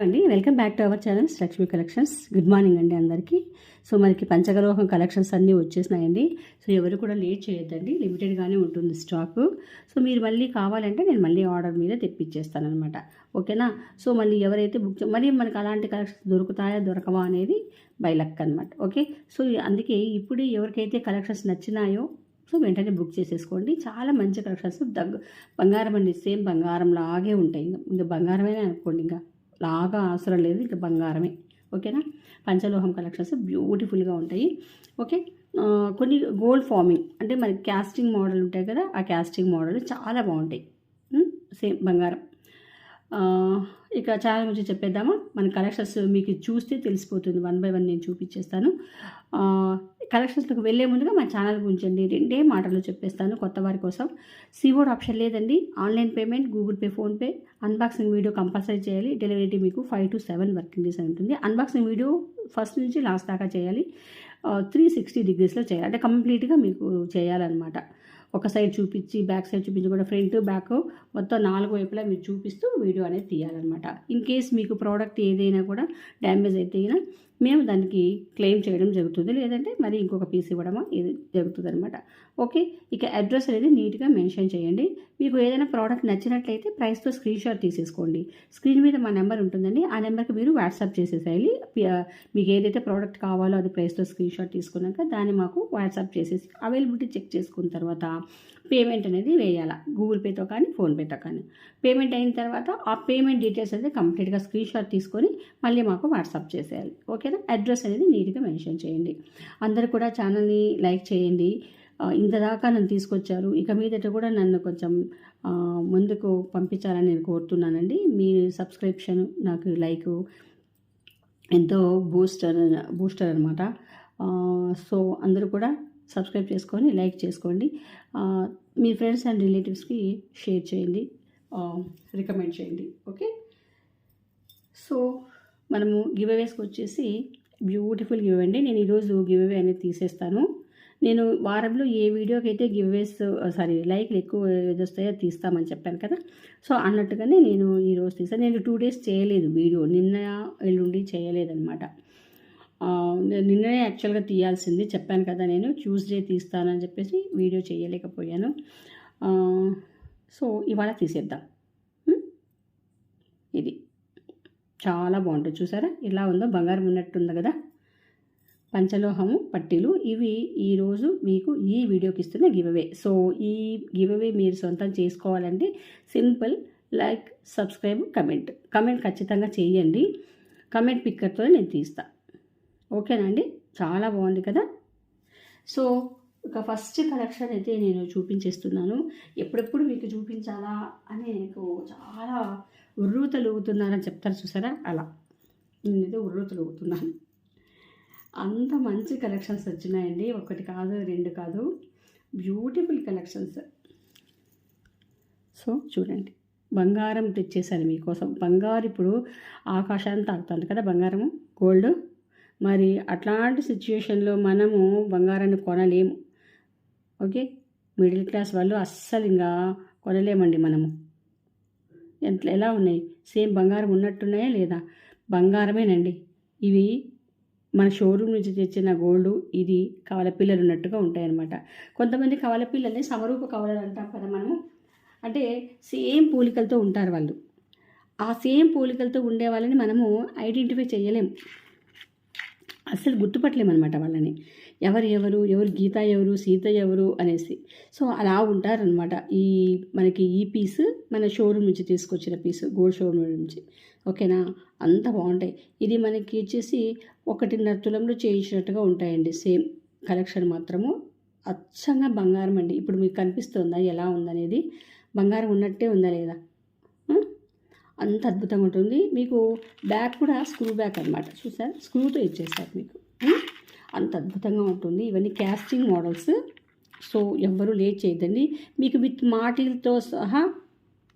అండి. Welcome back to our channels Lakshmi collections. Good morning అండి అందరికీ. సో మనకి పంచగలోహం కలెక్షన్స్ అన్నీ వచ్చేసినాయండి. సో ఎవరు కూడా లేట్ చేయొద్దండి. లిమిటెడ్గానే ఉంటుంది స్టాకు. సో మీరు మళ్ళీ కావాలంటే నేను మళ్ళీ ఆర్డర్ మీద తెప్పించేస్తానమాట ఓకేనా? సో మళ్ళీ ఎవరైతే బుక్ చే- మనకు మనకి అలాంటి కలెక్షన్స్ దొరుకుతాయా దొరకవా అనేది బై లక్ అనమాట ఓకే? సో అందుకే ఇప్పుడు ఎవరికైతే కలెక్షన్స్ నచ్చినాయో సో వెంటనే బుక్ చేసేసుకోండి. చాలా మంచి కలెక్షన్స్. దగ్గ బంగారం అండి. సేమ్ బంగారం లాగే ఉంటాయి ఇంకా ఇంకా అనుకోండి ఇంకా లాగా అవసరం లేదు ఇక బంగారమే. ఓకేనా? పంచలోహం కలెక్షన్స్ బ్యూటిఫుల్గా ఉంటాయి. ఓకే? కొన్ని గోల్డ్ ఫార్మింగ్ అంటే మరి క్యాస్టింగ్ మోడల్ ఉంటాయి కదా ఆ క్యాస్టింగ్ మోడల్ చాలా బాగుంటాయి. సేమ్ బంగారం. ఇక ఛానల్ గురించి చెప్పేద్దామా? మన కలెక్షన్స్ మీకు చూస్తే తెలిసిపోతుంది. వన్ బై వన్ నేను చూపించేస్తాను. కలెక్షన్స్లోకి వెళ్ళే ముందుగా మా ఛానల్ గురించి అండి. రెండే మాటలు చెప్పేస్తాను కొత్త వారి కోసం. సివోడ్ ఆప్షన్ లేదండి. Online payment Google Pay PhonePe unboxing video compulsory చేయాలి. డెలివరీ మీకు five to seven working days అని ఉంటుంది. అన్బాక్సింగ్ వీడియో ఫస్ట్ నుంచి లాస్ట్ దాకా చేయాలి. త్రీ సిక్స్టీ డిగ్రీస్లో చేయాలి. అంటే కంప్లీట్గా మీకు చేయాలన్నమాట. ఒక సైడ్ చూపించి బ్యాక్ సైడ్ చూపించి కూడా ఫ్రంట్ బ్యాక్ మొత్తం నాలుగు వైపులా మీరు చూపిస్తూ వీడియో అనేది తీయాలన్నమాట. ఇన్ కేస్ మీకు ప్రోడక్ట్ ఏదైనా కూడా డ్యామేజ్ అయితే అయినా మేము దానికి క్లెయిమ్ చేయడం జరుగుతుంది. లేదంటే మరి ఇంకొక పీస్ ఇవ్వడమో? ఇది జరుగుతుంది అనమాట ఓకే? ఇక అడ్రస్ అనేది నీట్గా మెన్షన్ చేయండి. మీకు ఏదైనా ప్రోడక్ట్ నచ్చినట్లయితే ప్రైస్తో స్క్రీన్ షాట్ తీసేసుకోండి. స్క్రీన్ మీద మా నెంబర్ ఉంటుందండి. ఆ నెంబర్కి మీరు వాట్సాప్ చేసేసేయాలి మీకు ఏదైతే ప్రోడక్ట్ కావాలో అది ప్రైస్తో స్క్రీన్ షాట్ తీసుకున్నాక దాన్ని మాకు వాట్సాప్ చేసేసి అవైలబిలిటీ చెక్ చేసుకున్న తర్వాత పేమెంట్ అనేది వేయాలి? గూగుల్ పేతో కానీ ఫోన్పేతో కానీ. పేమెంట్ అయిన తర్వాత ఆ పేమెంట్ డీటెయిల్స్ అనేది కంప్లీట్గా స్క్రీన్ షాట్ తీసుకొని మళ్ళీ మాకు వాట్సాప్ చేసేయాలి. ఓకేనా? అడ్రస్ అనేది నీట్గా మెన్షన్ చేయండి. అందరు కూడా ఛానల్ని లైక్ చేయండి. ఇంతదాకా ఇంత దాకా నన్ను తీసుకొచ్చారు. ఇక మీదట కూడా నన్ను కొంచెం ముందుకు పంపించాలని నేను కోరుతున్నానండి. మీ సబ్స్క్రిప్షన్ నాకు లైక్ ఎంతో బూస్టర్ బూస్టర్ అనమాట సో అందరూ కూడా సబ్స్క్రైబ్ చేసుకొని లైక్ చేసుకోండి. మీ ఫ్రెండ్స్ అండ్ రిలేటివ్స్కి షేర్ చేయండి. రికమెండ్ చేయండి. ఓకే? సో మనము గివ్ అవేస్కి వచ్చేసి బ్యూటిఫుల్ గివ్ అండి. నేను ఈరోజు గివ్ అవే అనేది తీసేస్తాను. నేను వారంలో ఏ వీడియోకి అయితే గివ్వేస్ సారీ లైక్లు ఎక్కువ ఏది వస్తాయో తీస్తామని చెప్పాను కదా. సో అన్నట్టుగానే నేను ఈరోజు తీసాను నేను టూ డేస్ చేయలేదు వీడియో. నిన్న ఎల్లుండి చేయలేదన్నమాట. నిన్ననే యాక్చువల్గా తీయాల్సింది. చెప్పాను కదా నేను ట్యూస్డే తీస్తానని చెప్పేసి వీడియో చేయలేకపోయాను. సో ఇవాళ తీసేద్దాం. ఇది. చాలా బాగుంటుంది. చూసారా? ఇలా ఉందో బంగారం ఉన్నట్టుంది కదా? పంచలోహము పట్టీలు ఇవి ఈరోజు మీకు ఈ వీడియోకి ఇస్తున్న గివ్వే సో ఈ గివ్వే మీరు సొంతం చేసుకోవాలంటే simple like subscribe comment. Comment ఖచ్చితంగా చేయండి. కమెంట్ పిక్కర్తో నేను తీస్తాను ఓకేనండి? చాలా బాగుంది కదా? సో ఇక ఫస్ట్ కలెక్షన్ అయితే నేను చూపించేస్తున్నాను. ఎప్పుడెప్పుడు మీకు చూపించాలా అని నాకు చాలా ఉర్రు తలుగుతున్నారని చెప్తారు చూసారా? అలా. నేనైతే ఉర్రు తలుగుతున్నాను అంత మంచి కలెక్షన్స్ వచ్చినాయండి. ఒకటి కాదు రెండు కాదు. Beautiful collections. సో చూడండి. బంగారం తెచ్చేసాను మీకోసం. బంగారు ఇప్పుడు ఆకాశాన్ని తాకుతుంది కదా బంగారము? గోల్డ్? మరి అట్లాంటి సిచ్యుయేషన్లో మనము బంగారాన్ని కొనలేము. ఓకే? మిడిల్ క్లాస్ వాళ్ళు అస్సలు ఇంకా కొనలేమండి మనము. ఎంత ఎలా ఉన్నాయి? సేమ్ బంగారం ఉన్నట్టున్నాయా లేదా? బంగారమేనండి. ఇవి మన షోరూమ్ నుంచి తెచ్చిన గోల్డ్ ఇది కవల పిల్లలు ఉన్నట్టుగా ఉంటాయన్నమాట. కొంతమంది కవల పిల్లల్ని సమరూప కవలలు అంటాం కదా మనము. అంటే సేమ్ పోలికలతో ఉంటారు వాళ్ళు. ఆ సేమ్ పోలికలతో ఉండే వాళ్ళని మనము ఐడెంటిఫై చేయలేం. అస్సలు గుర్తుపట్టలేమన్నమాట వాళ్ళని. ఎవరు ఎవరు ఎవరు గీత ఎవరు సీత ఎవరు అనేసి. సో అలా ఉంటారనమాట ఈ మనకి ఈ పీస్ మన షోరూమ్ నుంచి తీసుకొచ్చిన పీస్ గోల్డ్ షోరూమ్ నుంచి. ఓకేనా? అంత బాగుంటాయి. ఇది మనకి వచ్చేసి ఒకటిన్నర తులంలో చేయించినట్టుగా ఉంటాయండి. సేమ్ కలెక్షన్ మాత్రము. అచ్చంగా బంగారం అండి. ఇప్పుడు మీకు కనిపిస్తుందా? ఎలా ఉందనేది? బంగారం ఉన్నట్టే ఉందా లేదా? అంత అద్భుతంగా ఉంటుంది. మీకు బ్యాక్ కూడా స్క్రూ బ్యాక్ అనమాట చూసారు? స్క్రూతో ఇచ్చేస్తారు మీకు. అంత అద్భుతంగా ఉంటుంది. ఇవన్నీ క్యాస్టింగ్ మోడల్స్. సో ఎవ్వరూ లేట్ చేయదండి మీకు విత్ మాటిల్తో సహా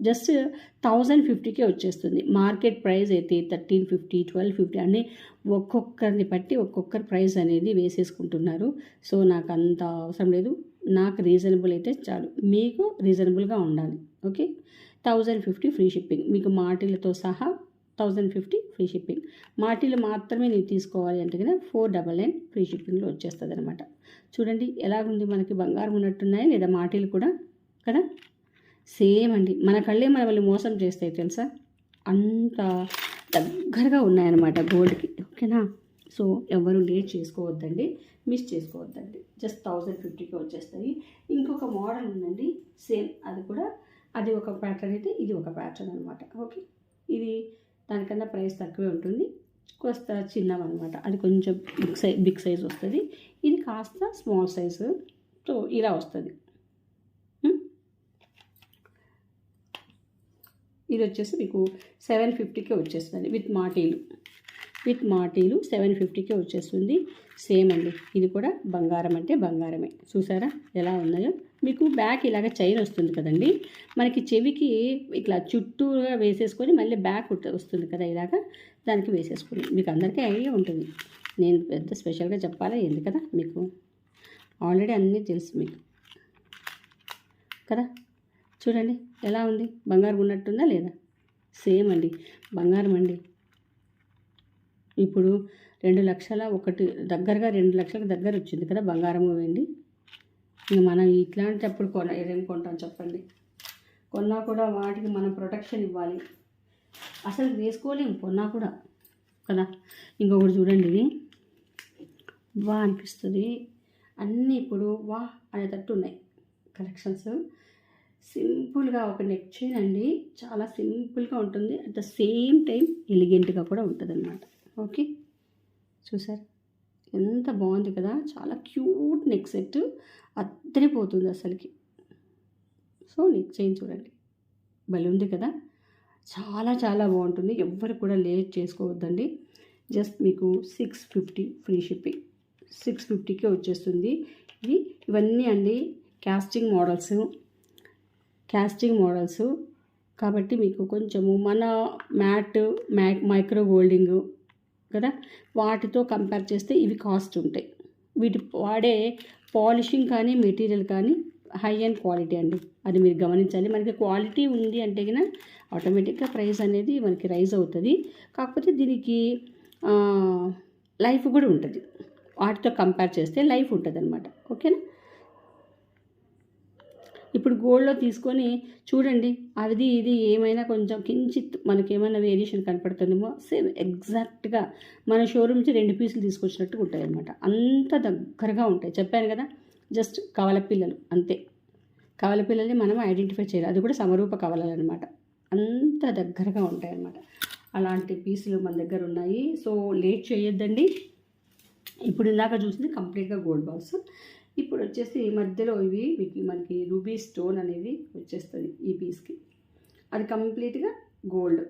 జస్ట్ థౌజండ్ ఫిఫ్టీకే వచ్చేస్తుంది. మార్కెట్ ప్రైస్ అయితే థర్టీన్ ఫిఫ్టీ ట్వెల్వ్ ఫిఫ్టీ అని ఒక్కొక్కరిని బట్టి ఒక్కొక్కరి ప్రైస్ అనేది వేసేసుకుంటున్నారు. సో నాకు అంత అవసరం లేదు. నాకు రీజనబుల్ అయితే చాలు. మీకు రీజనబుల్గా ఉండాలి. Okay? Thousand fifty free shipping. మీకు మాటిలతో సహా థౌజండ్ ఫిఫ్టీ ఫ్రీ షిప్పింగ్. మాటిలు మాత్రమే నేను తీసుకోవాలి అంటే కదా ఫోర్ డబల్ నైన్ ఫ్రీ షిప్పింగ్లో వచ్చేస్తుంది అనమాట చూడండి ఎలాగుంది మనకి? బంగారం ఉన్నట్టున్నాయి లేదా మాటిలు కూడా? కదా? సేమ్ అండి. మన కళ్ళే మనల్ని మోసం చేస్తాయి తెలుసా? అంత దగ్గరగా ఉన్నాయన్నమాట గోల్డ్కి. ఓకేనా? సో ఎవరు లేట్ చేసుకోవద్దండి మిస్ చేసుకోవద్దండి. జస్ట్ థౌజండ్ ఫిఫ్టీకి వచ్చేస్తాయి. ఇంకొక మోడల్ ఉందండి. సేమ్ అది కూడా అది ఒక ప్యాటర్న్ అయితే ఇది ఒక ప్యాటర్న్ అనమాట ఓకే ఇది దానికన్నా ప్రైస్ తక్కువే ఉంటుంది. కాస్త చిన్నవన్నమాట అది కొంచెం బిగ్ సైజ్ బిగ్ సైజ్ వస్తుంది. ఇది కాస్త స్మాల్ సైజు సో ఇలా వస్తుంది. Hmm? ఇది వచ్చేసి మీకు సెవెన్ ఫిఫ్టీకే వచ్చేస్తుంది. విత్ మాటీలు విత్ మాటీలు సెవెన్ ఫిఫ్టీకే వచ్చేస్తుంది. సేమ్ అండి. ఇది కూడా బంగారం అంటే బంగారమే. చూసారా? ఎలా ఉన్నాయో? మీకు బ్యాక్ ఇలాగ చైన్ వస్తుంది కదండి. మనకి చెవికి ఇట్లా చుట్టూగా వేసేసుకొని మళ్ళీ బ్యాక్ వస్తుంది కదా ఇలాగా? దానికి వేసేసుకుని. మీకు అందరికీ ఐడియా ఉంటుంది. నేను పెద్ద స్పెషల్గా చెప్పాలా? ఏంది కదా మీకు? ఆల్రెడీ అన్నీ తెలుసు మీకు. కదా? చూడండి. ఎలా ఉంది? బంగారం ఉన్నట్టుందా లేదా? సేమ్ అండి. బంగారం అండి. ఇప్పుడు రెండు లక్షల ఒకటి దగ్గరగా రెండు లక్షలకు దగ్గర వచ్చింది కదా బంగారము వెండి. ఇంక మనం ఇట్లాంటప్పుడు కొన ఏదేం కొంటాం చెప్పండి? కొన్నా కూడా వాటికి మనం ప్రొటెక్షన్ ఇవ్వాలి. అసలు వేసుకోలేము కొన్నా కూడా. కదా? ఇంకొకటి చూడండి ఇది. వా అనిపిస్తుంది. అన్నీ ఇప్పుడు వా అనేటట్టు ఉన్నాయి. కలెక్షన్స్. సింపుల్గా ఒక నెక్ చైన్ అండి. చాలా సింపుల్గా ఉంటుంది. అట్ ద సేమ్ టైం ఎలిగెంట్గా కూడా ఉంటుంది అనమాట ఓకే. చూసారు? ఎంత బాగుంది కదా! చాలా క్యూట్ నెక్ సెట్ అద్దరిపోతుంది అసలుకి. సో నెక్ చేయించి చూడండి. భలే ఉంది కదా! చాలా చాలా బాగుంటుంది. ఎవ్వరు కూడా లేట్ చేసుకోవద్దండి. జస్ట్ మీకు six fifty free shipping. Six fifty K వచ్చేస్తుంది. ఇది ఇవన్నీ అండి క్యాస్టింగ్ మోడల్స్. Casting models. కాబట్టి మీకు కొంచెము మన మ్యాట్ మ్యాక్ మైక్రో గోల్డింగ్ కదా? వాటితో కంపేర్ చేస్తే ఇవి కాస్ట్ ఉంటాయి. వీటి వాడే పాలిషింగ్ కానీ మెటీరియల్ కానీ హై అండ్ క్వాలిటీ అండి. అది మీరు గమనించాలి. మనకి క్వాలిటీ ఉంది అంటే కనుక ఆటోమేటిక్గా ప్రైస్ అనేది మనకి రైజ్ అవుతుంది. కాకపోతే దీనికి లైఫ్ కూడా ఉంటుంది. వాటితో కంపేర్ చేస్తే లైఫ్ ఉంటుంది అనమాట ఓకేనా ఇప్పుడు గోల్డ్లో తీసుకొని చూడండి అది ఇది ఏమైనా కొంచెం కించిత్ మనకేమైనా వేరియేషన్ కనపడుతుందేమో సేమ్ ఎగ్జాక్ట్గా మన షోరూమ్ నుంచి రెండు పీసులు తీసుకొచ్చినట్టు ఉంటాయి అనమాట అంత దగ్గరగా ఉంటాయి. చెప్పాను కదా జస్ట్ కవల పిల్లలు అంతే. కవల పిల్లల్ని మనం ఐడెంటిఫై చేయాలి. అది కూడా సమరూప కవలలు అనమాట అంత దగ్గరగా ఉంటాయి అన్నమాట అలాంటి పీసులు మన దగ్గర ఉన్నాయి. సో లేట్ చేయొద్దండి. ఇప్పుడు ఇందాక చూసింది కంప్లీట్గా గోల్డ్ బాల్స్ ఇప్పుడు వచ్చేసి ఈ మధ్యలో ఇవి మీకు మనకి రూబీ స్టోన్ అనేది వచ్చేస్తుంది ఈ పీస్కి. అది కంప్లీట్గా గోల్డ్.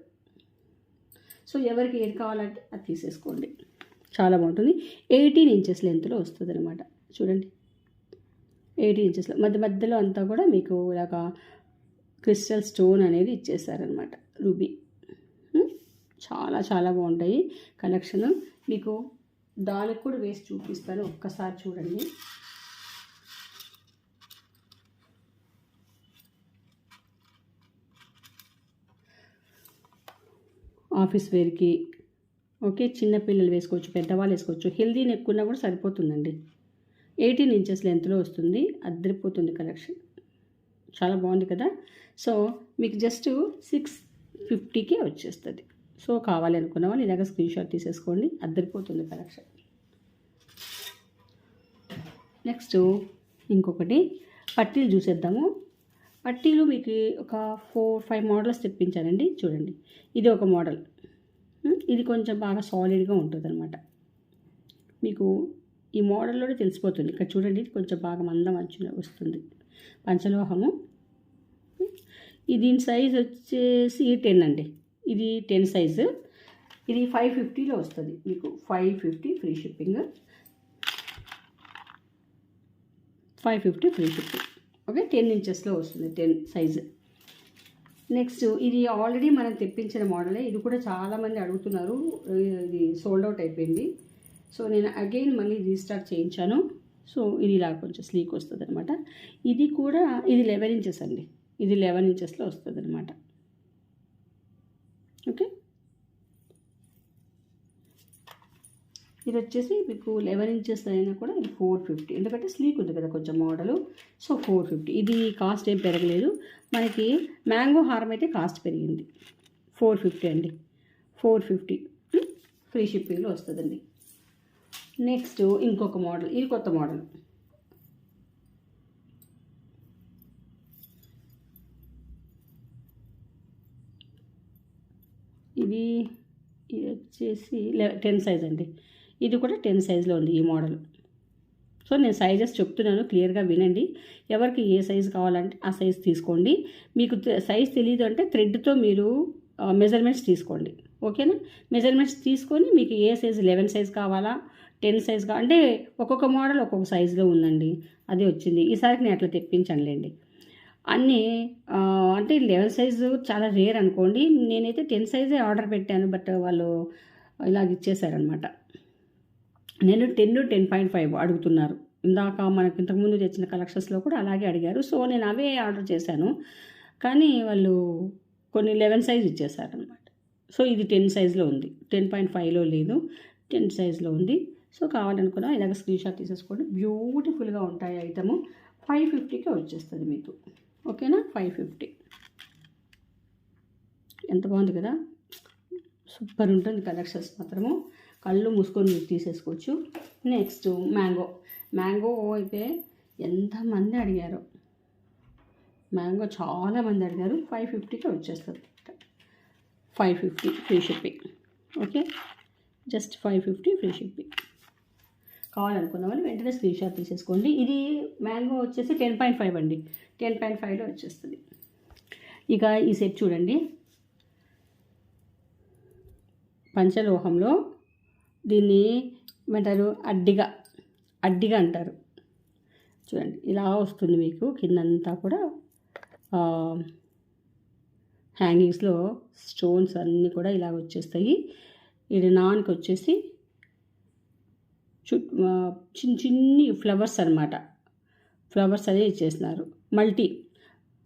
సో ఎవరికి ఏది కావాలంటే అది తీసేసుకోండి. చాలా బాగుంటుంది. ఎయిటీన్ ఇంచెస్ లెంత్లో వస్తుంది అనమాట చూడండి. ఎయిటీన్ ఇంచెస్లో మధ్య మధ్యలో అంతా కూడా మీకు ఇలాగ క్రిస్టల్ స్టోన్ అనేది ఇచ్చేసారనమాట రూబీ. చాలా చాలా బాగుంటాయి కలెక్షన్. మీకు దానికి కూడా వేసి చూపిస్తాను. ఒక్కసారి చూడండి. ఆఫీస్ వేర్కి ఓకే చిన్న పిల్లలు వేసుకోవచ్చు పెద్దవాళ్ళు వేసుకోవచ్చు హెల్దీ నెక్ కూడా సరిపోతుందండి. ఎయిటీన్ ఇంచెస్ లెంత్లో వస్తుంది అద్దరిపోతుంది కలెక్షన్. చాలా బాగుంది కదా? సో మీకు జస్ట్ సిక్స్ ఫిఫ్టీకే వచ్చేస్తుంది. సో కావాలి అనుకున్న వాళ్ళు ఇలాగ స్క్రీన్ షాట్ తీసేసుకోండి అద్దరిపోతుంది కలెక్షన్. నెక్స్ట్ ఇంకొకటి పట్టీలు చూసేద్దాము. పట్టీలు మీకు ఒక ఫోర్ ఫైవ్ మోడల్స్ తెప్పించానండి. చూడండి. ఇది ఒక మోడల్. ఇది కొంచెం బాగా సాలిడ్గా ఉంటుంది అనమాట మీకు ఈ మోడల్లోనే తెలిసిపోతుంది. ఇక్కడ చూడండి కొంచెం బాగా మందం అంచున వస్తుంది. పంచలోహము. దీని సైజ్ వచ్చేసి టెన్ అండి. ఇది టెన్ సైజు ఇది ఫైవ్ ఫిఫ్టీలో వస్తుంది. మీకు five fifty free shipping five fifty free shipping okay ten ఇంచెస్లో వస్తుంది టెన్ సైజు నెక్స్ట్ ఇది ఆల్రెడీ మనం తెప్పించిన మోడలే ఇది కూడా చాలామంది అడుగుతున్నారు ఇది సోల్డ్ అవుట్ అయిపోయింది. సో నేను అగైన్ మళ్ళీ రీస్టార్ట్ చేయించాను. సో ఇది ఇలా కొంచెం స్లీక్ వస్తుంది అనమాట ఇది కూడా ఇది లెవెన్ ఇంచెస్ అండి. ఇది లెవెన్ ఇంచెస్లో వస్తుంది అనమాట ఓకే ఇది వచ్చేసి మీకు లెవెన్ ఇంచెస్ అయినా కూడా ఇది ఫోర్ ఫిఫ్టీ. ఎందుకంటే స్లీక్ ఉంది కదా కొంచెం మోడలు. So four fifty. ఇది కాస్ట్ ఏం పెరగలేదు. మనకి మ్యాంగో హారం అయితే కాస్ట్ పెరిగింది. ఫోర్ ఫిఫ్టీ అండి. Four fifty. ఫ్రీ షిప్పింగ్లో వస్తుందండి. నెక్స్ట్ ఇంకొక మోడల్. ఇది కొత్త మోడల్. ఇది ఇది వచ్చేసి టెన్ సైజ్ అండి. ఇది కూడా టెన్ సైజులో ఉంది ఈ మోడల్. సో నేను సైజెస్ చెప్తున్నాను క్లియర్గా వినండి. ఎవరికి ఏ సైజు కావాలంటే ఆ సైజ్ తీసుకోండి. మీకు సైజ్ తెలియదు అంటే థ్రెడ్తో మీరు మెజర్మెంట్స్ తీసుకోండి. ఓకేనా? మెజర్మెంట్స్ తీసుకొని మీకు ఏ సైజ్ లెవెన్ సైజ్ కావాలా టెన్ సైజ్ కా అంటే ఒక్కొక్క మోడల్ ఒక్కొక్క సైజులో ఉందండి. అది వచ్చింది. ఈసారికి నేను అట్లా తెప్పించనులేండి. అన్నీ అంటే లెవెన్ సైజు చాలా రేర్ అనుకోండి. నేనైతే టెన్ సైజే ఆర్డర్ పెట్టాను బట్ వాళ్ళు ఇలాగ ఇచ్చేసారనమాట. నేను టెన్ టెన్ పాయింట్ ఫైవ్ అడుగుతున్నారు. ఇందాక మనకి ఇంతకుముందు తెచ్చిన కలెక్షన్స్లో కూడా అలాగే అడిగారు. సో నేను అవే ఆర్డర్ చేశాను. కానీ వాళ్ళు కొన్ని లెవెన్ సైజ్ ఇచ్చేసారనమాట సో ఇది టెన్ సైజ్లో ఉంది. టెన్ పాయింట్ ఫైవ్లో లేదు. టెన్ సైజ్లో ఉంది. సో కావాలనుకున్నా ఇలాగ స్క్రీన్ షాట్ తీసేసుకోండి. బ్యూటిఫుల్గా ఉంటాయి ఐటము. ఫైవ్ ఫిఫ్టీకే వచ్చేస్తుంది మీకు. ఓకేనా? Five fifty. ఎంత బాగుంది కదా? సూపర్ ఉంటుంది కలెక్షన్స్ మాత్రము. కళ్ళు మూసుకొని మీరు తీసేసుకోవచ్చు. నెక్స్ట్ మ్యాంగో మ్యాంగో అయితే ఎంతమంది అడిగారు? మ్యాంగో చాలామంది అడిగారు. ఫైవ్ ఫిఫ్టీకి వచ్చేస్తుంది. Five fifty free shipping okay just five fifty free shipping కావాలనుకున్న వాళ్ళు వెంటనే స్క్రీన్ షాట్ తీసేసుకోండి. ఇది మ్యాంగో వచ్చేసి టెన్ పాయింట్ ఫైవ్ అండి. టెన్ పాయింట్ ఫైవ్లో వచ్చేస్తుంది. ఇక ఈ సెట్ చూడండి. పంచలోహంలో దీన్ని ఏమంటారు? అడ్డిగా. అడ్డిగా అంటారు. చూడండి ఇలా వస్తుంది మీకు. కిందంతా కూడా హ్యాంగింగ్స్లో స్టోన్స్ అన్నీ కూడా ఇలా వచ్చేస్తాయి. ఇది నాన్కి వచ్చేసి చు చిన్న చిన్ని ఫ్లవర్స్ అన్నమాట. ఫ్లవర్స్ అదే ఇచ్చేసినారు మల్టీ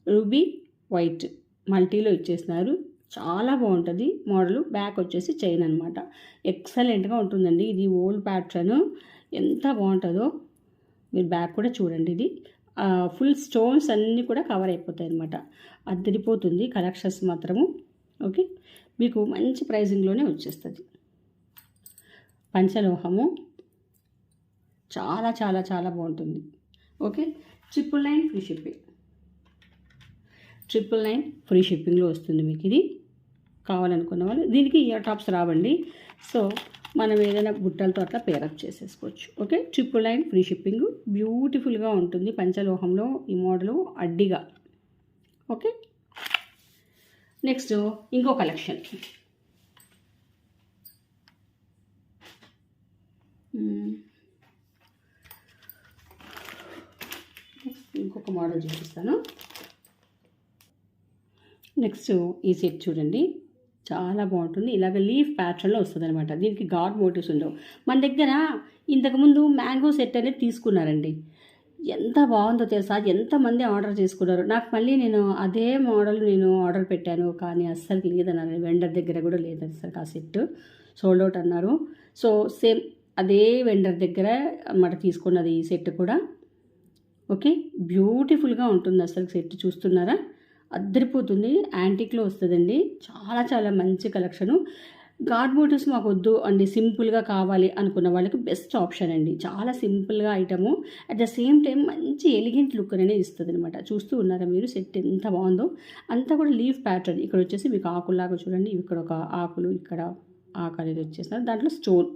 రూబీ వైట్ మల్టీలో ఇచ్చేసినారు చాలా బాగుంటుంది. మోడల్ బ్యాక్ వచ్చేసి చైన్ అనమాట ఎక్సలెంట్గా ఉంటుందండి. ఇది ఓల్డ్ ప్యాటర్న్. ఎంత బాగుంటుందో మీరు బ్యాక్ కూడా చూడండి ఇది. ఫుల్ స్టోన్స్ అన్నీ కూడా కవర్ అయిపోతాయి అనమాట అద్దరిపోతుంది కలెక్షన్స్ మాత్రము. ఓకే? మీకు మంచి ప్రైజింగ్లోనే వచ్చేస్తుంది. పంచలోహము. చాలా చాలా చాలా బాగుంటుంది. Okay? Triple nine free shipping. Triple nine free షిప్పింగ్లో వస్తుంది మీకు ఇది. కావాలనుకున్న వాళ్ళు దీనికి ఇయర్ టాప్స్ రావండి. సో మనం ఏదైనా గుట్టలతో అట్లా పేరప్ చేసేసుకోవచ్చు. Okay triple nine free shipping బ్యూటిఫుల్గా ఉంటుంది. పంచలోహంలో ఈ మోడలు అడ్డిగా. ఓకే నెక్స్ట్ ఇంకో కలెక్షన్ hmm. ఇంకొక మోడల్ చూపిస్తాను. నెక్స్ట్ ఈ సెట్ చూడండి. చాలా బాగుంటుంది. ఇలాగ లీఫ్ ప్యాటర్న్లో వస్తుంది అనమాట దీనికి గాడ్ మోటివ్స్ ఉండవు. మన దగ్గర ఇంతకుముందు మ్యాంగో సెట్ అనేది తీసుకున్నారండి. ఎంత బాగుందో తెలుసా? ఎంతమంది ఆర్డర్ చేసుకున్నారు? నాకు మళ్ళీ నేను అదే మోడల్ నేను ఆర్డర్ పెట్టాను కానీ అస్సలు లేదన్నారు. వెండర్ దగ్గర కూడా లేదు అసలు ఆ సెట్. సోల్డ్ అవుట్ అన్నారు. సో సేమ్ అదే వెండర్ దగ్గర అన్నమాట తీసుకున్నది ఈ సెట్ కూడా. ఓకే? బ్యూటిఫుల్గా ఉంటుంది అసలు సెట్. చూస్తున్నారా? అద్దరిపోతుంది యాంటిక్లో వస్తుందండి. చాలా చాలా మంచి కలెక్షను గాడ్ మోటివ్స్ మాకు వద్దు అండి సింపుల్గా కావాలి అనుకున్న వాళ్ళకి బెస్ట్ ఆప్షన్ అండి. చాలా సింపుల్గా item at the same time మంచి ఎలిగెంట్ లుక్ అనేది ఇస్తుంది అనమాట చూస్తూ ఉన్నారా మీరు? సెట్ ఎంత బాగుందో. అంతా కూడా లీఫ్ ప్యాటర్న్ ఇక్కడ వచ్చేసి మీకు ఆకులాగా చూడండి. ఇక్కడ ఒక ఆకులు ఇక్కడ ఆకు అనేది వచ్చేసినారు. దాంట్లో స్టోన్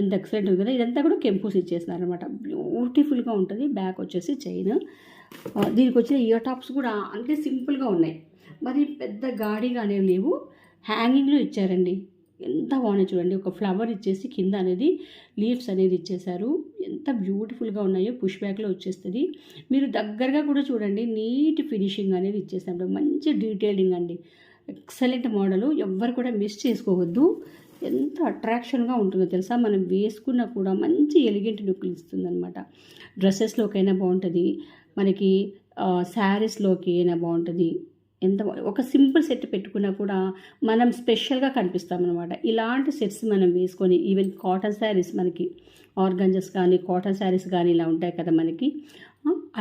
ఎంత ఎక్సలెంట్ ఉంది కదా. ఇదంతా కూడా కెంపూస్ ఇచ్చేసినారు అనమాట బ్యూటిఫుల్గా ఉంటుంది. బ్యాక్ వచ్చేసి చైన్ దీనికి వచ్చిన ఇయర్ టాప్స్ కూడా అంతే సింపుల్గా ఉన్నాయి. మరి పెద్ద గాడిగా అనేవి లేవు. హ్యాంగింగ్లో ఇచ్చారండి. ఎంత బాగున్నాయి చూడండి. ఒక ఫ్లవర్ ఇచ్చేసి కింద అనేది లీవ్స్ అనేది ఇచ్చేశారు. ఎంత బ్యూటిఫుల్గా ఉన్నాయో పుష్ బ్యాక్లో వచ్చేస్తుంది. మీరు దగ్గరగా కూడా చూడండి. నీట్ ఫినిషింగ్ అనేది ఇచ్చేసాము మంచి డీటెయిలింగ్ అండి. ఎక్సలెంట్ మోడలు ఎవ్వరు కూడా మిస్ చేసుకోవద్దు. ఎంత అట్రాక్షన్గా ఉంటుందో తెలుసా? మనం వేసుకున్నా కూడా మంచి ఎలిగెంట్ లుక్ ఇస్తుంది అనమాట డ్రెస్సెస్లోకైనా బాగుంటుంది. మనకి శారీస్లోకి అయినా బాగుంటుంది. ఎంత ఒక సింపుల్ సెట్ పెట్టుకున్నా కూడా మనం స్పెషల్గా కనిపిస్తామన్నమాట. ఇలాంటి సెట్స్ మనం వేసుకొని ఈవెన్ కాటన్ శారీస్ మనకి ఆర్గంజస్ కానీ కాటన్ శారీస్ కానీ ఇలా ఉంటాయి కదా మనకి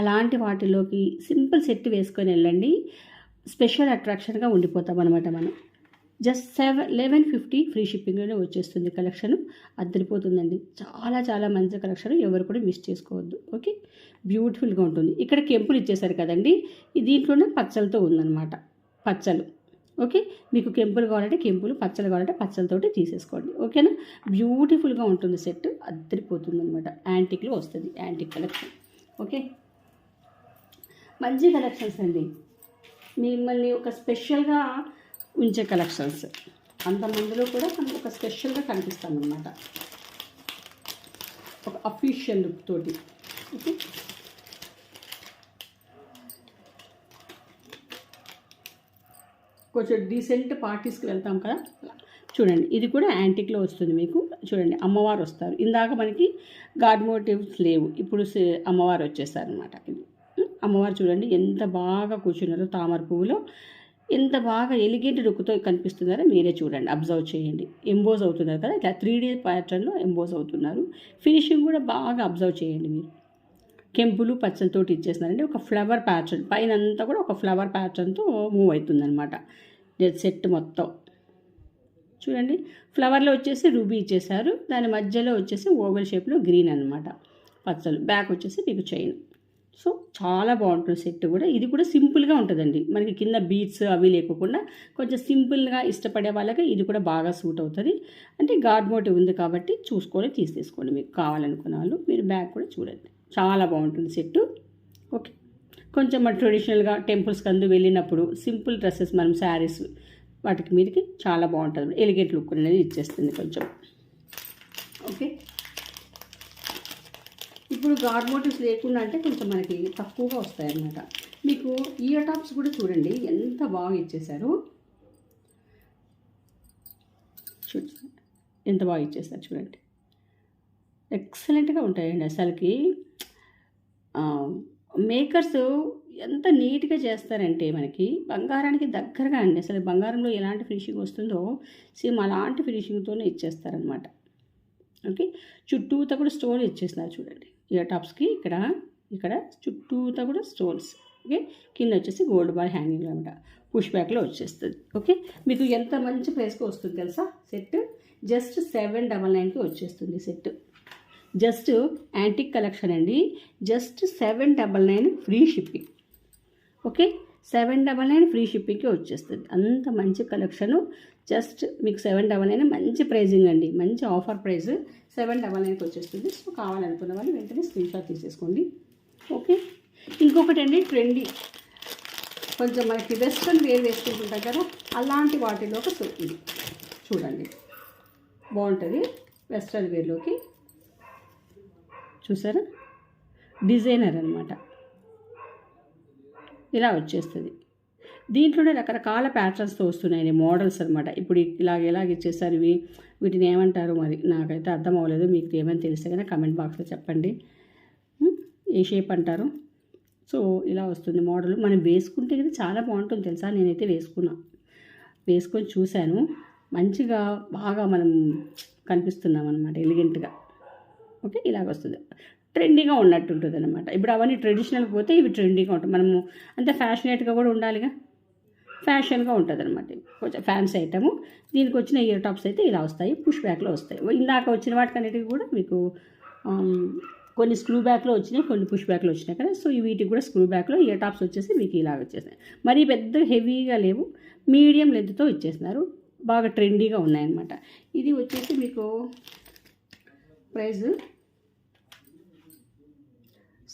అలాంటి వాటిలోకి సింపుల్ సెట్ వేసుకొని వెళ్ళండి. స్పెషల్ అట్రాక్షన్గా ఉండిపోతాం అనమాట మనం. Just seven eleven fifty free షిప్పింగ్లోనే వచ్చేస్తుంది కలెక్షన్. అద్దరిపోతుందండి. చాలా చాలా మంచి కలెక్షన్ ఎవరు కూడా మిస్ చేసుకోవద్దు. ఓకే? బ్యూటిఫుల్గా ఉంటుంది. ఇక్కడ కెంపులు ఇచ్చేసారు కదండి. దీంట్లోనే పచ్చలతో ఉందన్నమాట. పచ్చలు. ఓకే? మీకు కెంపులు కావాలంటే కెంపులు పచ్చలు కావాలంటే పచ్చలతోటి తీసేసుకోండి. ఓకేనా? బ్యూటిఫుల్గా ఉంటుంది సెట్. అద్దరిపోతుంది అనమాట యాంటిక్లో వస్తుంది. Antique collection. ఓకే? మంచి కలెక్షన్స్ అండి. మిమ్మల్ని ఒక స్పెషల్గా ఉంచే కలెక్షన్స్ అంతమందిలో కూడా మనం ఒక స్పెషల్గా కనిపిస్తామన్నమాట ఒక అఫీషియల్ లుక్ తోటి. ఓకే కొంచెం డీసెంట్ పార్టీస్కి వెళ్తాం కదా? అలా. చూడండి ఇది కూడా యాంటిక్లో వస్తుంది మీకు. చూడండి అమ్మవారు వస్తారు. ఇందాక మనకి గాడ్ మోటివ్స్ లేవు. ఇప్పుడు సే- అమ్మవారు వచ్చేసారనమాట ఇది. అమ్మవారు చూడండి ఎంత బాగా కూర్చున్నారో తామర పువ్వులో. ఎంత బాగా ఎలిగెంట్ లుక్తో కనిపిస్తున్నారో మీరే చూడండి. అబ్జర్వ్ చేయండి. ఎంబోజ్ అవుతున్నారు కదా ఇట్లా త్రీ డీ ప్యాటర్న్లో ఎంబోజ్ అవుతున్నారు. ఫినిషింగ్ కూడా బాగా అబ్జర్వ్ చేయండి మీరు. కెంపులు పచ్చలతోటి ఇచ్చేస్తున్నారంటే ఒక ఫ్లవర్ ప్యాటర్న్ పైన అంతా కూడా ఒక ఫ్లవర్ ప్యాటర్న్తో మూవ్ అవుతుందన్నమాట. సెట్ మొత్తం. చూడండి ఫ్లవర్లో వచ్చేసి రూబీ ఇచ్చేసారు దాని మధ్యలో వచ్చేసి ఓవెల్ షేప్లో గ్రీన్ అనమాట పచ్చలు బ్యాక్ వచ్చేసి మీకు చైన్. సో చాలా బాగుంటుంది సెట్ కూడా. ఇది కూడా సింపుల్గా ఉంటుందండి. మనకి కింద బీట్స్ అవి లేకుండా కొంచెం సింపుల్గా ఇష్టపడే వాళ్ళకి ఇది కూడా బాగా సూట్ అవుతుంది. అంటే గాడ్ మోటివ్ ఉంది కాబట్టి చూసుకొని తీసేసుకోండి. మీకు కావాలనుకున్న వాళ్ళు మీరు బ్యాగ్ కూడా చూడండి. చాలా బాగుంటుంది సెట్ ఓకే. కొంచెం మన ట్రెడిషనల్గా టెంపుల్స్కి అందు వెళ్ళినప్పుడు సింపుల్ డ్రెస్సెస్ మనం శారీస్ వాటికి మీదకి చాలా బాగుంటుంది. ఎలిగేట్ లుక్ అనేది ఇచ్చేస్తుంది కొంచెం. ఓకే. ఇప్పుడు గాడ్ మోటివ్స్ లేకుండా అంటే కొంచెం మనకి తక్కువగా వస్తాయన్నమాట. మీకు ఇయర్ టాప్స్ కూడా చూడండి ఎంత బాగా ఇచ్చేశారు. ఎంత బాగా ఇచ్చేసారు చూడండి. ఎక్సలెంట్గా ఉంటాయండి అసలుకి. మేకర్స్ ఎంత నీట్గా చేస్తారంటే మనకి బంగారానికి దగ్గరగా అండి. అసలు బంగారంలో ఎలాంటి ఫినిషింగ్ వస్తుందో సేమ్ అలాంటి ఫినిషింగ్తోనే ఇచ్చేస్తారనమాట ఓకే? చుట్టూతో కూడా స్టోన్ ఇచ్చేస్తున్నారు చూడండి. ఇయర్ టాప్స్కి ఇక్కడ ఇక్కడ చుట్టూతా కూడా స్టోన్స్ ఓకే? కింద వచ్చేసి గోల్డ్ బాల్ హ్యాంగింగ్ అనమాట. పుష్ బ్యాక్లో వచ్చేస్తుంది ఓకే? మీకు ఎంత మంచి ప్రైస్కి వస్తుంది తెలుసా? సెట్ జస్ట్ సెవెన్ డబల్ నైన్కి వచ్చేస్తుంది సెట్. జస్ట్ యాంటిక్ కలెక్షన్ అండి. Just seven double nine free shipping okay? Seven double nine free షిప్పింగ్కి వచ్చేస్తుంది. అంత మంచి కలెక్షను. జస్ట్ మీకు సెవెన్ డబల్ నైన్ మంచి ప్రైజింగ్ అండి. మంచి ఆఫర్ ప్రైస్ సెవెన్ డబల్ నైన్కి వచ్చేస్తుంది. సో కావాలనుకున్న వాళ్ళు వెంటనే స్క్రీన్షాట్ తీసేసుకోండి. ఓకే? ఇంకొకటి అండి ట్రెండీ. కొంచెం మనకి వెస్ట్రన్ వేర్ వేసుకుంటుంటాం కదా అలాంటి వాటిలో ఒక ఇది. చూడండి. బాగుంటుంది. వెస్ట్రన్ వేర్లోకి. చూసారా? డిజైనర్ అనమాట ఇలా వచ్చేస్తుంది. దీంట్లోనే రకరకాల ప్యాటర్న్స్తో వస్తున్నాయి మోడల్స్ అనమాట ఇప్పుడు ఇలాగ ఎలాగ ఇచ్చేసారు ఇవి? వీటిని ఏమంటారు మరి? నాకైతే అర్థం అవ్వలేదు. మీకు ఏమైనా తెలిస్తే కానీ కమెంట్ బాక్స్లో చెప్పండి. ఏ షేప్ అంటారు? సో ఇలా వస్తుంది మోడల్ మనం వేసుకుంటే కదా చాలా బాగుంటుంది తెలుసా? నేనైతే వేసుకున్నా. వేసుకొని చూశాను. మంచిగా బాగా మనం కనిపిస్తున్నాం అనమాట ఎలిగెంట్గా ఓకే? ఇలాగ వస్తుంది. ట్రెండింగ్గా ఉన్నట్టు ఉంటుంది అనమాట ఇప్పుడు అవన్నీ ట్రెడిషనల్ పోతే ఇవి ట్రెండీగా ఉంటాయి మనము అంతే ఫ్యాషనేట్గా కూడా ఉండాలిగా? ఫ్యాషన్గా ఉంటుంది అనమాట కొంచెం ఫ్యాన్స్ ఐటము దీనికి వచ్చిన ఇయర్ టాప్స్ అయితే ఇలా వస్తాయి పుష్ బ్యాక్లో వస్తాయి. ఇందాక వచ్చిన వాటికన్నిటికీ కూడా మీకు కొన్ని స్క్రూ బ్యాక్లో వచ్చినాయి కొన్ని పుష్ బ్యాక్లో వచ్చినాయి కదా. సో వీటికి కూడా స్క్రూ బ్యాక్లో ఇయర్ టాప్స్ వచ్చేసి మీకు ఇలా వచ్చేసాయి మరీ పెద్ద హెవీగా లేవు మీడియం లెంత్తో ఇచ్చేసినారు బాగా ట్రెండీగా ఉన్నాయన్నమాట. ఇది వచ్చేసి మీకు price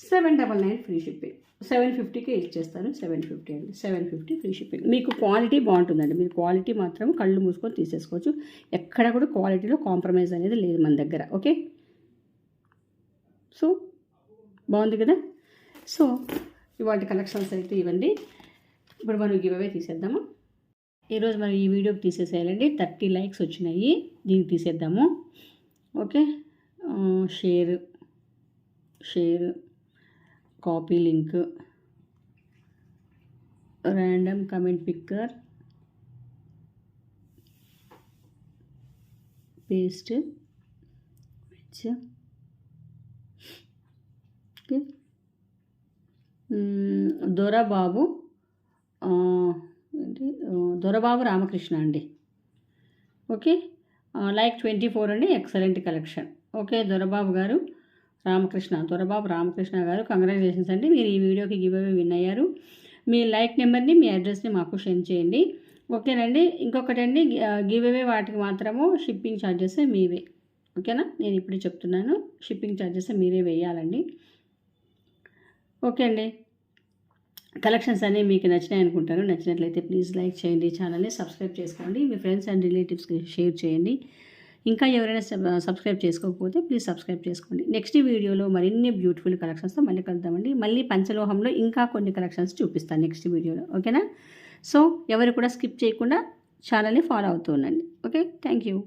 seven double nine free shipping. Seven fifty K ఇచ్చేస్తాను. సెవెన్ ఫిఫ్టీ అండి. Seven fifty free shipping. మీకు క్వాలిటీ బాగుంటుందండి. మీరు క్వాలిటీ మాత్రం కళ్ళు మూసుకొని తీసేసుకోవచ్చు. ఎక్కడ కూడా క్వాలిటీలో కాంప్రమైజ్ అనేది లేదు మన దగ్గర. ఓకే? సో బాగుంది కదా? సో ఇవాటి కలెక్షన్స్ అయితే ఇవ్వండి. ఇప్పుడు మనం గివ్ అవే ఈరోజు మనం ఈ వీడియోకి తీసేసేయాలండి. థర్టీ లైక్స్ వచ్చినాయి. దీనికి తీసేద్దాము. Okay? Share. Share. Copy link. Random comment picker. Paste. Okay. Dorababu. ఏంటి? దొరబాబు రామకృష్ణ అండి. ఓకే. లైక్ ట్వంటీ ఫోర్ అండి. Excellent collection. ఓకే దొరబాబు గారు. రామకృష్ణ దొరబాబు రామకృష్ణ గారు కంగ్రాచులేషన్స్ అండి. మీరు ఈ వీడియోకి గివ్ అవే విన్ అయ్యారు. మీ లైక్ నెంబర్ని మీ అడ్రస్ని మాకు సెండ్ చేయండి. ఓకేనండి ఇంకొకటండి గివ్ అవే వాటికి మాత్రము షిప్పింగ్ ఛార్జెస్ మీవే. ఓకేనా నేను ఇప్పుడు చెప్తున్నాను. షిప్పింగ్ ఛార్జెస్ మీరే వేయాలండి. ఓకే అండి. కలెక్షన్స్ అన్నీ మీకు నచ్చినాయి అనుకుంటాను. నచ్చినట్లయితే ప్లీజ్ లైక్ చేయండి. ఛానల్ని సబ్స్క్రైబ్ చేసుకోండి. మీ ఫ్రెండ్స్ అండ్ రిలేటివ్స్కి షేర్ చేయండి. ఇంకా ఎవరైనా సబ్- సబ్స్క్రైబ్ చేసుకోకపోతే ప్లీజ్ సబ్స్క్రైబ్ చేసుకోండి. నెక్స్ట్ వీడియోలో మరిన్ని బ్యూటిఫుల్ కలెక్షన్స్తో మళ్ళీ కలుద్దామండి. మళ్ళీ పంచలోహంలో ఇంకా కొన్ని కలెక్షన్స్ చూపిస్తాను నెక్స్ట్ వీడియోలో. ఓకేనా? సో ఎవరు కూడా స్కిప్ చేయకుండా ఛానల్ని ఫాలో అవుతూ ఉండండి. ఓకే? Thank you